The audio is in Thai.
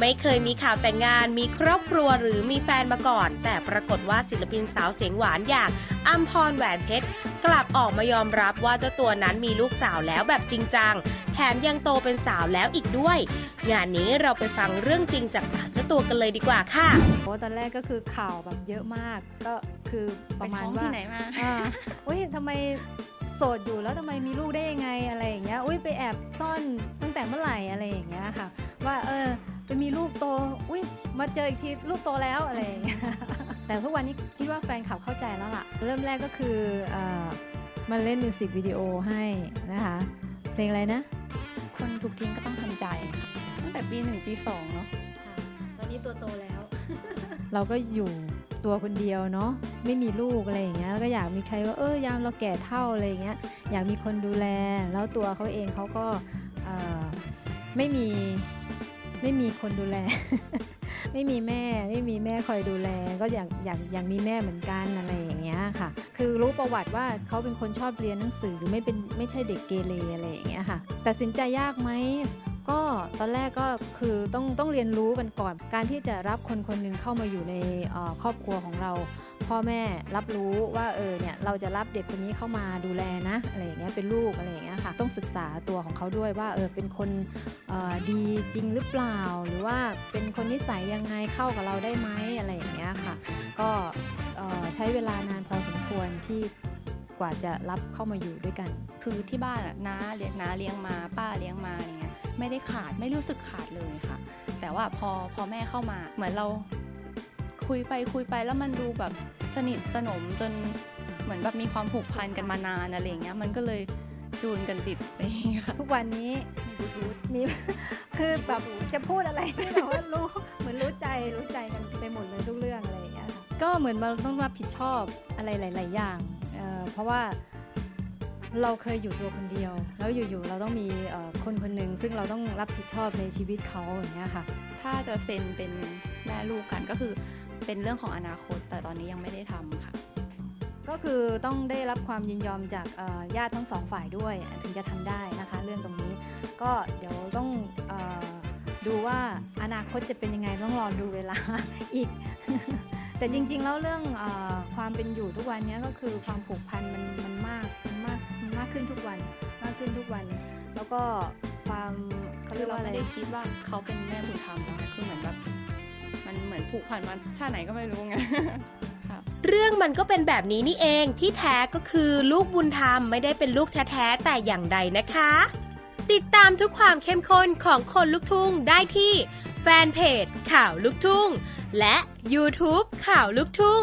ไม่เคยมีข่าวแต่งงาน มีครอบครัวหรือมีแฟนมาก่อน แต่ปรากฏว่าศิลปินสาวเสียงหวานอย่างอัมพรแหวนเพชร กลับออกมายอมรับว่าเจ้าตัวนั้นมีลูกสาวแล้วแบบจริงจัง แถมยังโตเป็นสาวแล้วอีกด้วย งานนี้เราไปฟังเรื่องจริงจากปากเจ้าตัวกันเลยดีกว่าค่ะ โอ้ตอนแรกก็คือข่าวแบบเยอะมากก็คือประมาณไปท้องว่าที่ไหนมา อ่าอุ้ยทำไมโสดอยู่แล้วทำไมมีลูกได้ยังไงอะไรอย่างเงี้ยอุ้ยไปแอบซ่อนตั้งแต่เมื่อไหร่อะไรอย่างเงี้ยค่ะ ว่าเออ ไปมีลูกโต อุ้ยมาเจออีกทีลูกโตแล้วอะไรอย่างเงี้ยแต่ทุกวันนี้คิดว่าแฟนขับเข้าใจแล้วล่ะ เริ่มแรกก็คือเอ่อมาเล่นมิวสิกวิดีโอให้นะคะ เพลงอะไรนะ คนถูกทิ้งก็ต้องทำใจค่ะตั้งแต่ปีหนึ่งปีสองเนาะตอนนี้ตัวโตแล้ว เราก็อยู่ตัวคนเดียวเนาะไม่มีลูกอะไรอย่างเงี้ยแล้วก็อยากมีใครว่าเออยามเราแก่เท่าอะไรอย่างเงี้ยอยากมีคนดูแล แล้วตัวเขาเองเขาก็เอ่อไม่มี ไม่มีคนดูแล ไม่มีแม่ไม่มีแม่คอยดูแล ก็อยากอยากอยากมีแม่เหมือนกันอะไรอย่างเงี้ยค่ะ คือรู้ประวัติว่าเขาเป็นคนชอบเรียนหนังสือไม่เป็นไม่ใช่เด็กเกเรอะไรอย่างเงี้ยค่ะตัดสินใจยากไหมก็ตอนแรกก็คือต้องต้องเรียนรู้กันก่อน การที่จะรับคนคนหนึ่งเข้ามาอยู่ในครอบครัวของเรา พ่อแม่รับรู้ว่าเออเนี่ยเราจะรับเด็กคนนี้เข้ามาดูแลนะอะไรอย่างเงี้ยเป็นลูกอะไรอย่างเงี้ยค่ะต้องศึกษาตัวของเขาด้วยว่าเออเป็นคนออดีจริงหรือเปล่า หรือว่าเป็นคนนิสัยยังไงเข้ากับเราได้ไหมอะไรอย่างเงี้ยค่ะ ก็ใช้เวลานานพอสมควรที่กว่าจะรับเข้ามาอยู่ด้วยกัน คือที่บ้านน้าเลี้ยงน้าเลี้ยงมา ป้าเลี้ยงมาอย่างเงี้ยไม่ได้ขาดไม่รู้สึกขาดเลยค่ะ แต่ว่าพอพอแม่เข้ามาเหมือนเรา คุยไปคุยไปแล้วมันดูแบบสนิทสนมจนเหมือนแบบมีความผูกพันกันมานานอะไรอย่างเงี้ยมันก็เลยจูนกันติดไปค่ะทุกวันนี้มีคือแบบจะพูดอะไรที่แบบว่ารู้เหมือนรู้ใจรู้ใจกันไปหมดเลยทุกเรื่องอะไรอย่างเงี้ยค่ะก็เหมือนเราต้องรับผิดชอบอะไรหลาย ๆ อย่างเอ่อเพราะว่า เราเคยอยู่ตัวคนเดียว แล้วอยู่ๆเราต้องมีเอ่อคนคนหนึ่งซึ่งเราต้องรับผิดชอบในชีวิตเขาอย่างเงี้ยค่ะ ถ้าจะเซ็นเป็นแม่ลูกกันก็คือเป็นเรื่องของอนาคต แต่ตอนนี้ยังไม่ได้ทำค่ะ ก็คือต้องได้รับความยินยอมจากเอ่อญาติทั้งสองฝ่ายด้วย ถึงจะทำได้นะคะ เรื่องตรงนี้ก็เดี๋ยวต้องเออดูว่าอนาคตจะเป็นยังไงต้องรอดูเวลาอีก แต่จริงๆแล้วเรื่องเออความเป็นอยู่ทุกวันนี้ก็คือความผูกพันมันมันมากมันมากมันมากขึ้นทุกวันมากขึ้นทุกวัน แล้วก็ความเขาคืเรียอกเราว่าอะไรไม่ได้คิดว่าเขาเป็นแม่บุญธรรมนะคะคือเหมือนแบบมันเหมือนผูกพันมาชาติไหนก็ไม่รู้ไงค่ะเรื่องมันก็เป็นแบบนี้นี่เองที่แท้ก็คือลูกบุญธรรมไม่ได้เป็นลูกแท้ๆแต่อย่างใดนะคะ ติดตามทุกความเข้มข้นของคนลูกทุ่งได้ที่แฟนเพจข่าวลูกทุ่ง และ YouTube ข่าวลูกทุ่ง